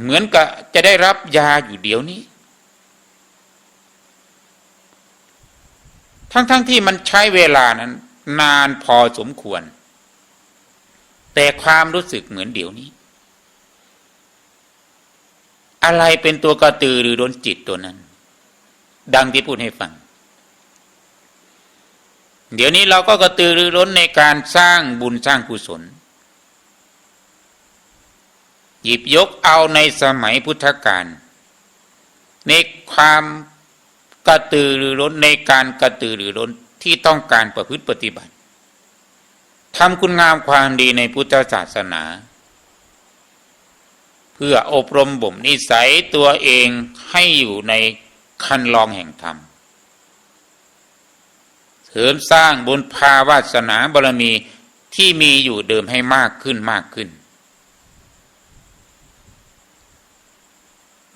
เหมือนกับจะได้รับยาอยู่เดี๋ยวนี้ ทั้งๆทที่มันใช้เวลานั้น นานพอสมควร แต่ความรู้สึกเหมือนเดี๋ยวนี้ อะไรเป็นตัวกระตือหรือร้นจิตตัวนั้น ดังที่พูดให้ฟัง เดี๋ยวนี้เราก็กระตือรือร้นในการสร้างบุญสร้างกุศล หยิบยกเอาในสมัยพุทธกาลในความกระตือรือร้นในการกระตือรือร้นที่ต้องการประพฤติปฏิบัติทำคุณงามความดีในพุทธศาสนา เพื่ออบรมบ่มนิสัยตัวเองให้อยู่ในคันลองแห่งธรรมเสริมสร้างบุญภาวาสนาบารมีที่มีอยู่เดิมให้มากขึ้นมากขึ้น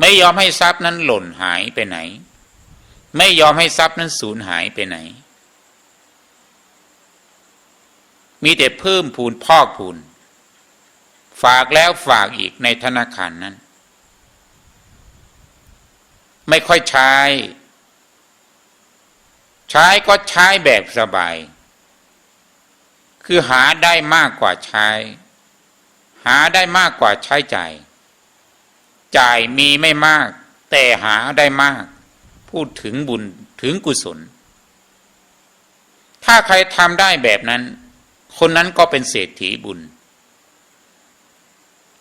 ไม่ยอมให้ทรัพย์นั้นหล่นหายไปไหน ไม่ยอมให้ทรัพย์นั้นสูญหายไปไหน มีแต่เพิ่มพูนพอกพูน ฝากแล้วฝากอีกในธนาคารนั้น ไม่ค่อยใช้ ใช้ก็ใช้แบบสบาย คือหาได้มากกว่าใช้ หาได้มากกว่าใช้จ่าย จ่ายมีไม่มาก แต่หาได้มาก พูดถึงบุญถึงกุศล ถ้าใครทำได้แบบนั้น คนนั้นก็เป็นเศรษฐีบุญ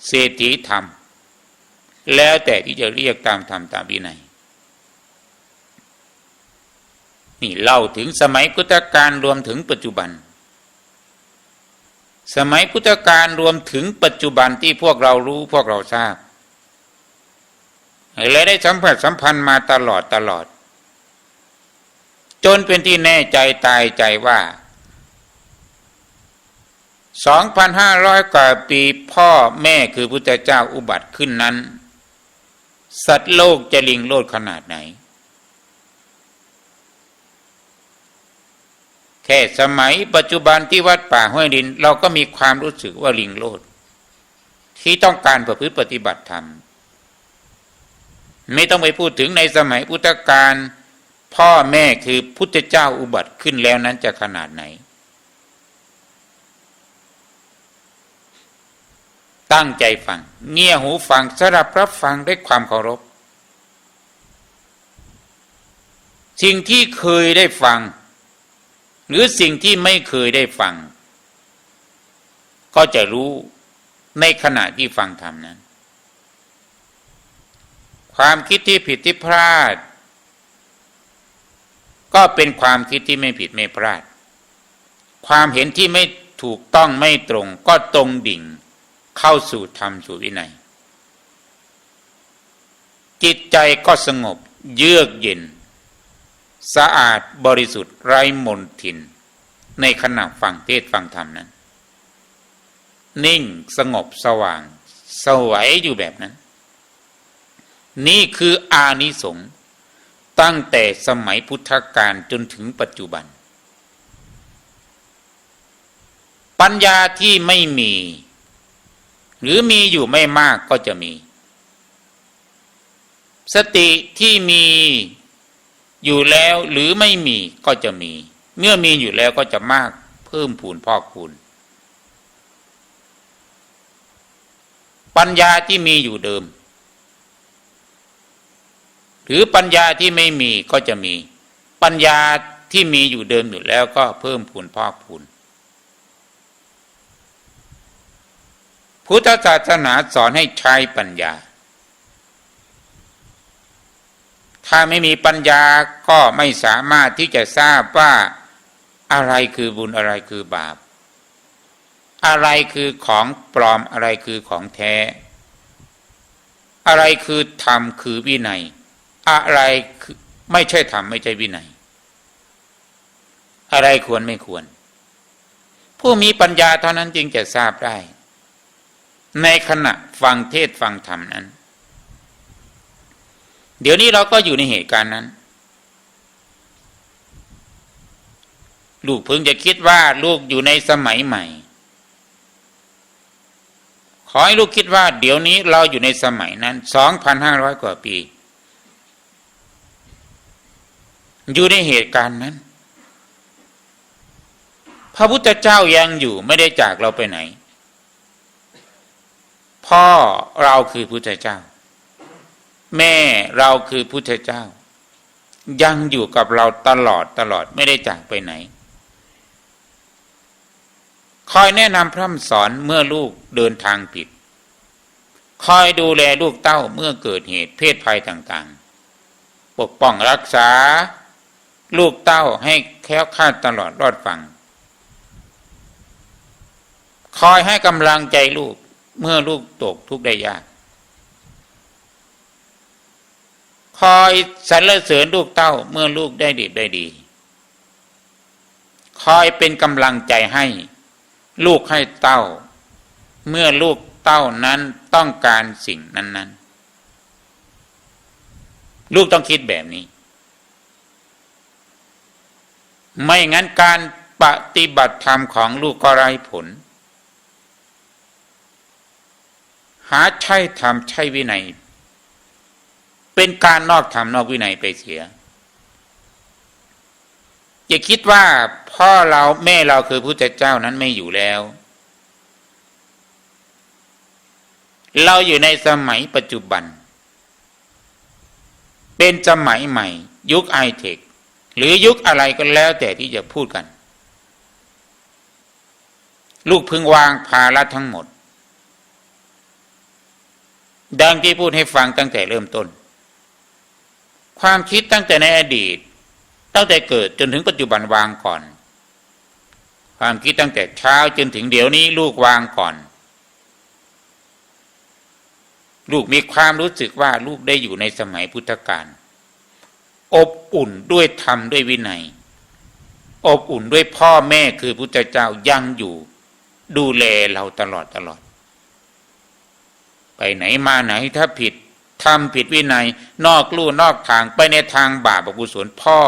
เศรษฐีธรรม แล้วแต่ที่จะเรียกตามธรรมตามวินัยนี่เล่าถึงสมัยพุทธกาลรวมถึงปัจจุบัน สมัยพุทธกาลรวมถึงปัจจุบันที่พวกเรารู้พวกเราทราบ และได้สัมผัสสัมพันธ์มาตลอดตลอด จนเป็นที่แน่ใจตายใจว่า 2,500 กว่าปีพ่อแม่คือพุทธเจ้าอุบัติขึ้นนั้น สัตว์โลกจะลิงโลดขนาดไหน แค่สมัยปัจจุบันที่วัดป่าห้วยดิน เราก็มีความรู้สึกว่าลิงโลด ที่ต้องการประพฤติปฏิบัติธรรม ไม่ต้องไปพูดถึงในสมัยพุทธกาลพ่อแม่คือพุทธเจ้าอุบัติขึ้นแล้วนั้นจะขนาดไหน ตั้งใจฟัง เงี่ยหูฟังสรับรับฟังด้วยความเคารพ สิ่งที่เคยได้ฟัง หรือสิ่งที่ไม่เคยได้ฟัง ก็จะรู้ในขณะที่ฟังธรรมนั้น ความคิดที่ผิดที่พลาด ก็เป็นความคิดที่ไม่ผิดไม่พลาด ความเห็นที่ไม่ถูกต้องไม่ตรง ก็ตรงดิ่ง เข้าสู่ธรรมสู่วินัย จิตใจก็สงบ เยือกเย็น สะอาดบริสุทธิ์ไร้มนทิน ในขณะฟังเทศฟังธรรมนั้น นิ่งสงบสว่าง สวัยอยู่แบบนั้น นี่คืออานิสงส์ตั้งแต่สมัยพุทธกาลจนถึงปัจจุบัน ปัญญาที่ไม่มี หรือมีอยู่ไม่มากก็จะมี สติที่มีอยู่แล้วหรือไม่มีก็จะมี เมื่อมีอยู่แล้วก็จะมากเพิ่มพูนพอกพูนปัญญาที่มีอยู่เดิม หรือปัญญาที่ไม่มีก็จะมี ปัญญาที่มีอยู่เดิมอยู่แล้วก็เพิ่มพูนพอกพูนพุทธศาสนาสอนให้ใช้ปัญญา ถ้าไม่มีปัญญาก็ไม่สามารถที่จะทราบว่าอะไรคือบุญอะไรคือบาป อะไรคือของปลอมอะไรคือของแท้ อะไรคือธรรมคือวินัย อะไรคือไม่ใช่ธรรมไม่ใช่วินัย อะไรควรไม่ควร ผู้มีปัญญาเท่านั้นจึงจะทราบได้ ในขณะฟังเทศฟังธรรมนั้น เดี๋ยวนี้เราก็อยู่ในเหตุการณ์นั้น ลูกเพิ่งจะคิดว่าลูกอยู่ในสมัยใหม่ขขอให้ลูกคิดว่าเดี๋ยวนี้เราอยู่ในสมัยนั้นสองพันห้าร้อยกว่าปี อยู่ในเหตุการณ์นั้น พระพุทธเจ้ายังอยู่ไม่ได้จากเราไปไหน พ่อเราคือพุทธเจ้า แม่เราคือพุทธเจ้า ยังอยู่กับเราตลอดตลอดไม่ได้จากไปไหน คอยแนะนำพร่ำสอนเมื่อลูกเดินทางผิด คอยดูแลลูกเต้าเมื่อเกิดเหตุเพศภัยต่างๆ ปกป้องรักษา ลูกเต้าให้แค้วคาดตลอดรอดฟัง คอยให้กำลังใจลูกเมื่อลูกตกทุกข์ได้ยาก คอยสรรเสริญลูกเต้าเมื่อลูกได้ดีได้ดี คอยเป็นกำลังใจให้ ลูกให้เต้า เมื่อลูกเต้านั้นต้องการสิ่งนั้น ๆ ลูกต้องคิดแบบนี้ ไม่งั้นการปฏิบัติธรรมของลูกก็ไร้ผล หาใช่ธรรมใช่วินัย เป็นการนอกธรรมนอกวินัยไปเสีย อย่าคิดว่าพ่อเราแม่เราคือพระเจ้านั้นไม่อยู่แล้ว เราอยู่ในสมัยปัจจุบัน เป็นสมัยใหม่ ยุคไอเทค หรือยุคอะไรก็แล้วแต่ที่จะพูดกัน ลูกพึงวางภาระทั้งหมด ดังที่พูดให้ฟังตั้งแต่เริ่มต้น ความคิดตั้งแต่ในอดีต ตั้งแต่เกิดจนถึงปัจจุบันวางก่อน ความคิดตั้งแต่เช้าจนถึงเดี๋ยวนี้ลูกวางก่อน ลูกมีความรู้สึกว่าลูกได้อยู่ในสมัยพุทธกาล อบอุ่นด้วยธรรมด้วยวินัย อบอุ่นด้วยพ่อแม่คือพุทธเจ้ายังอยู่ ดูแลเราตลอดตลอด ไปไหนมาไหนถ้าผิดทำผิดวินัย นอกลู่นอกทางไปในทางบาปอกุศลพ่อ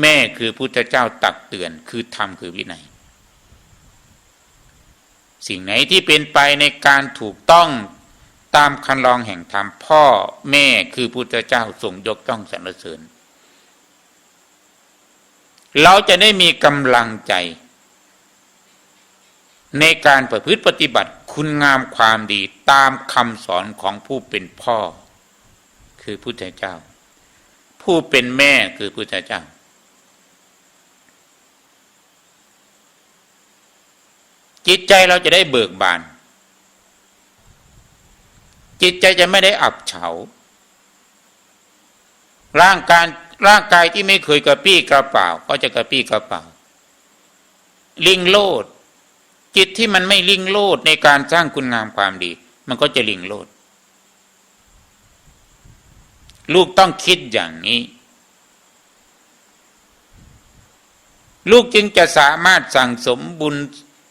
แม่คือพุทธเจ้าตักเตือนคือธรรมคือวินัย สิ่งไหนที่เป็นไปในการถูกต้องตามคันลองแห่งธรรมพ่อแม่คือพุทธเจ้าทรงยกต้องสรรเสริญ เราจะได้มีกำลังใจ ในการประพฤติปฏิบัติคุณงามความดีตามคำสอนของผู้เป็นพ่อ คือพุทธเจ้า ผู้เป็นแม่คือพุทธเจ้า จิตใจเราจะได้เบิกบาน จิตใจจะไม่ได้อับเฉา ร่างกาย ร่างกายที่ไม่เคยกระปี้กระเป๋าก็จะกระปี้กระเป๋า ลิงโลด จิตที่มันไม่ลิงโลดในการสร้างคุณงามความดี มันก็จะลิงโลด ลูกต้องคิดอย่างนี้ ลูกจึงจะสามารถสั่งสมบุญ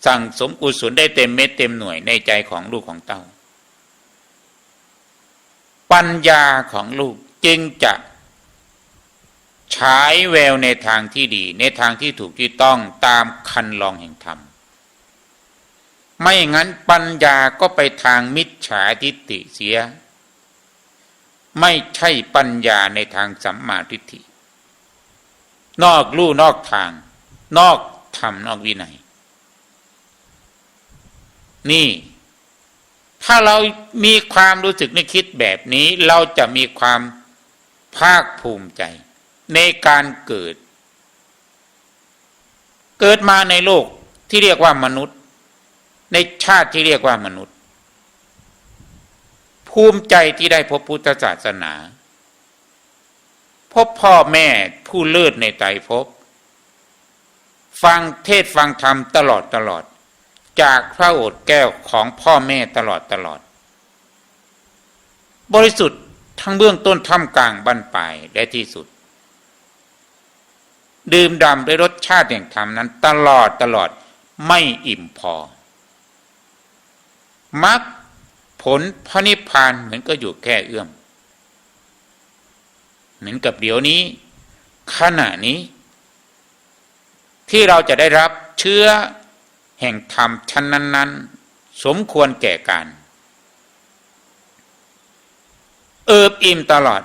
สั่งสมกุศลได้เต็มเม็ดเต็มหน่วยในใจของลูกของเต้า ปัญญาของลูกจึงจะ ฉายแววในทางที่ดี ในทางที่ถูกที่ต้องตามคันลองแห่งธรรม ไม่งั้นปัญญาก็ไปทางมิจฉาทิฏฐิเสีย ไม่ใช่ปัญญาในทางสัมมาทิฏฐิ นอกลู่นอกทาง นอกธรรมนอกวินัย นี่ ถ้าเรามีความรู้สึกนึกคิดแบบนี้ เราจะมีความภาคภูมิใจ ในการเกิด เกิดมาในโลกที่เรียกว่ามนุษย์ ในชาติที่เรียกว่ามนุษย์ ภูมิใจที่ได้พบพุทธศาสนา พบพ่อแม่ผู้เลิศในไตรภพฟังเทศฟังธรรมตลอดตลอด จากพระโอษฐ์แก้วของพ่อแม่ตลอดตลอด บริสุทธิ์ทั้งเบื้องต้นท่ามกลางบั้นปลายและที่สุด ดื่มดำด้วยรสชาติแห่งธรรมนั้น ตลอดตลอดไม่อิ่มพอมรรคผลพระนิพพานเหมือนก็อยู่แค่เอื้อม เหมือนกับเดี๋ยวนี้ ขณะนี้ ที่เราจะได้รับเชื้อแห่งธรรมชั้นนั้น ๆ สมควรแก่การ เอิบอิ่มตลอด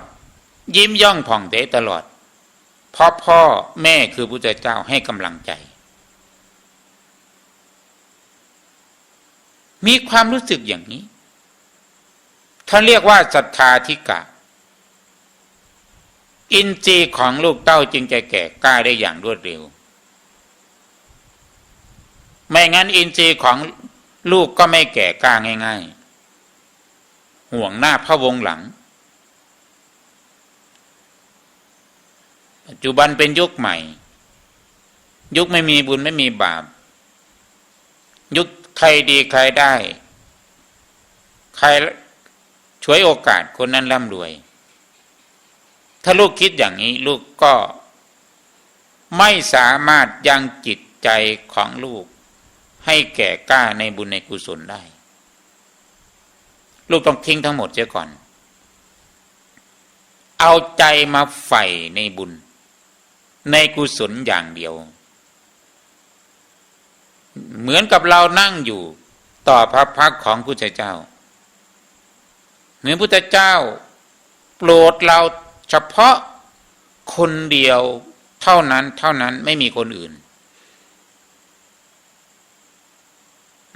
ยิ้มย่องผ่องใสตลอด เพราะพ่อแม่คือพระเจ้าให้กำลังใจ มีความรู้สึกอย่างนี้ท่านเรียกว่าศรัทธาธิกะ อินทรีย์ของลูกเต้าจึงจะแก่กล้าได้อย่างรวดเร็ว ไม่งั้นอินทรีย์ของลูกก็ไม่แก่กล้าง่าย ๆ ห่วงหน้าพระวงหลัง ปัจจุบันเป็นยุคใหม่ ยุคไม่มีบุญไม่มีบาป ยุคใครดีใครได้ ใครช่วยโอกาสคนนั้นร่ำรวย ถ้าลูกคิดอย่างนี้ลูกก็ไม่สามารถยังจิตใจของลูก ให้แก่กล้าในบุญในกุศลได้ ลูกต้องทิ้งทั้งหมดเสียก่อน เอาใจมาใฝ่ในบุญ ในกุศลอย่างเดียว เหมือนกับเรานั่งอยู่ต่อพระพักของพุทธเจ้าเหมือนพุทธเจ้า โปรดเราเฉพาะคนเดียวเท่านั้นเท่านั้นไม่มีคนอื่น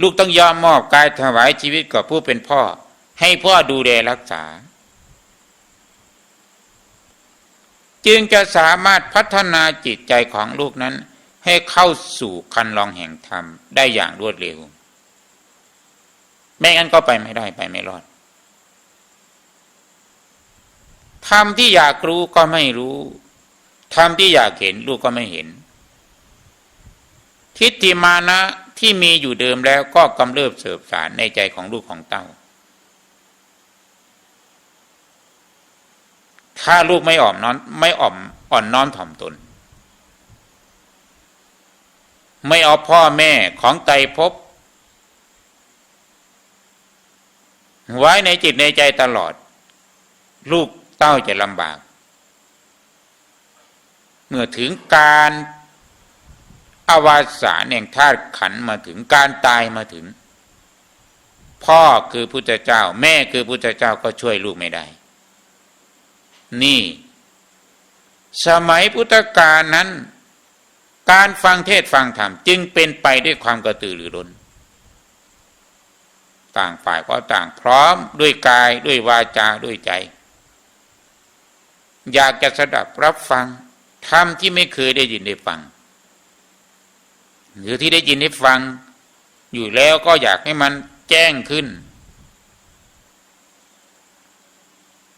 ลูกต้องยอมมอบกายถวายชีวิตกับผู้เป็นพ่อ ให้พ่อดูแลรักษา จึงจะสามารถพัฒนาจิตใจของลูกนั้น ให้เข้าสู่คันลองแห่งธรรมได้อย่างรวดเร็ว ไม่งั้นก็ไปไม่ได้ไปไม่รอดธรรมที่อยากรู้ก็ไม่รู้ธรรมที่อยากเห็นลูกก็ไม่เห็น ทิฏฐิมานะที่มีอยู่เดิมแล้วก็กำเริบเสบสารในใจของลูกของเต้า ถ้าลูกไม่อ่อมน้อนไม่อ่อมอ่อนน้อมถ่อมตน ไม่เอาพ่อแม่ของไตรภพไว้ในจิตในใจตลอด ลูกเต้าจะลำบาก เมื่อถึงการอวาสานแห่งธาตุขันมาถึงการตายมาถึง พ่อคือพุทธเจ้า แม่คือพุทธเจ้าก็ช่วยลูกไม่ได้ นี่ สมัยพุทธกาลนั้น การฟังเทศฟังธรรมจึงเป็นไปด้วยความกระตือรือร้น ต่างฝ่ายก็ต่างพร้อมด้วยกายด้วยวาจาด้วยใจ อยากจะสดับรับฟังธรรมที่ไม่เคยได้ยินได้ฟัง หรือที่ได้ยินได้ฟัง อยู่แล้วก็อยากให้มันแจ้งขึ้น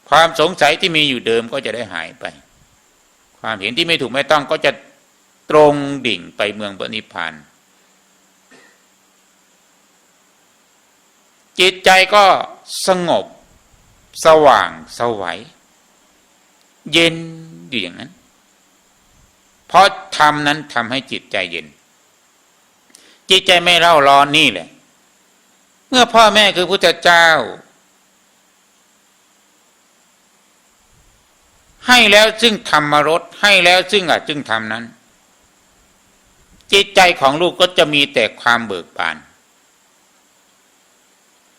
ความสงสัยที่มีอยู่เดิมก็จะได้หายไป ความเห็นที่ไม่ถูกไม่ต้องก็จะตรงดิ่งไปเมืองปณิพานจิตใจก็สงบ สว่างสวัย เย็นอยู่อย่างนั้น เพราะธรรมนั้นทำให้จิตใจเย็น จิตใจไม่เล่าร้อนนี่แหละ เมื่อพ่อแม่คือพุทธเจ้า ให้แล้วซึ่งธรรมรสให้แล้วซึ่งอาจจึงทำนั้น จิตใจของลูกก็จะมีแต่ความเบิกบาน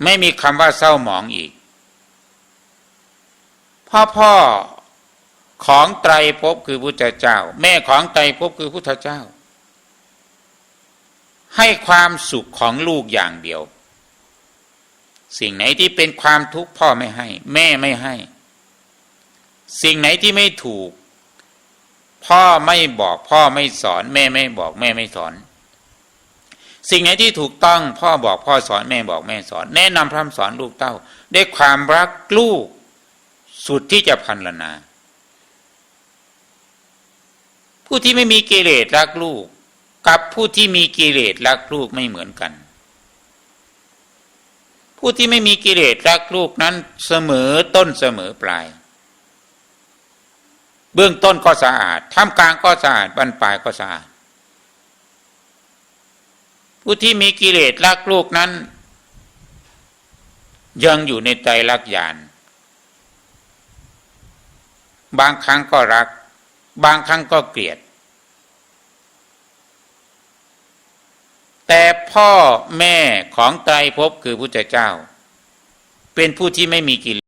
ไม่มีคำว่าเศร้าหมองอีก พ่อพ่อของไตรภพคือพุทธเจ้า แม่ของไตรภพคือพุทธเจ้า ให้ความสุขของลูกอย่างเดียว สิ่งไหนที่เป็นความทุกข์พ่อไม่ให้ แม่ไม่ให้ สิ่งไหนที่ไม่ถูก พ่อไม่บอกพ่อไม่สอน แม่ไม่บอกแม่ไม่สอน สิ่งไหนที่ถูกต้องพ่อบอกพ่อสอนแม่บอกแม่สอน แนะนำพร่ำสอนลูกเต้าด้วยความรักลูกสุดที่จะพันลนา ผู้ที่ไม่มีกิเลสรักลูก กับผู้ที่มีกิเลสรักลูกไม่เหมือนกัน ผู้ที่ไม่มีกิเลสรักลูกนั้นเสมอต้นเสมอปลาย เบื้องต้นก็สะอาดท่ามกลางก็สะอาดบรรปลายก็สะอาด ผู้ที่มีกิเลสรักลูกนั้น ยังอยู่ในใจรักยาน บางครั้งก็รัก บางครั้งก็เกลียด แต่พ่อแม่ของไตรภพคือพุทธเจ้า เป็นผู้ที่ไม่มีกิเลส